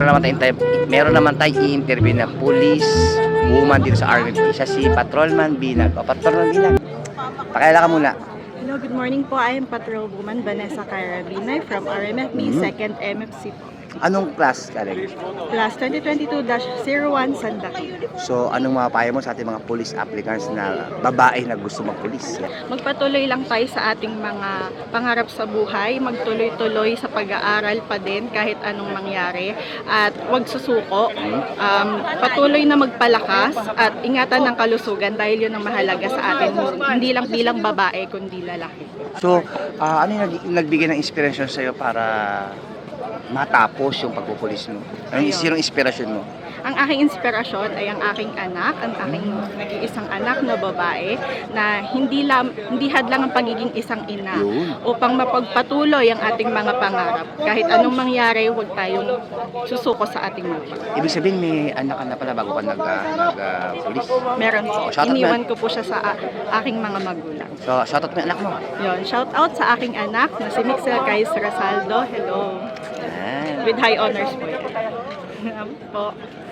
Meron naman tayong, meron naman tayong i-interview na police woman dito sa RMP. Siya si Patrolman Binag. O, Patrolman Binag. Pakilala ka muna. Hello, good morning po. I am Patrol Woman Vanessa Carabinay from RMFB, Mhm. 2nd MFC po. Anong class ka rin? Plus 2022-01 Sandaki. So, anong mga payo mo sa ating mga police applicants na babae na gusto magpulis? Magpatuloy lang tayo sa ating mga pangarap sa buhay. Magtuloy-tuloy sa pag-aaral pa din kahit anong mangyari. At huwag susuko. Um, patuloy na magpalakas at ingatan ng kalusugan dahil yun ang mahalaga sa atin. Hindi lang bilang babae, kundi lalaki. So, ah, ano yung nag- nagbigay ng inspiration sa'yo para matapos yung pagpupulis mo? Anong Ayun. sinong inspirasyon mo? Ang aking inspirasyon ay ang aking anak, ang aking nag-iisang anak na babae na hindi lam, hindi hadlang ang pagiging isang ina Yun. upang mapagpatuloy ang ating mga pangarap. Kahit anong mangyari, huwag tayong susuko sa ating mga Ibig sabihin, may anak ka na pala bago ka nag, ah, nag-pulis. Meron po. Oh, shoutout Iniwan ko po siya sa a- aking mga magulang. So, shoutout mo yung anak mo. Yon, shout out sa aking anak na si Mixel Kais Rasaldo. Hello. With high honors po po.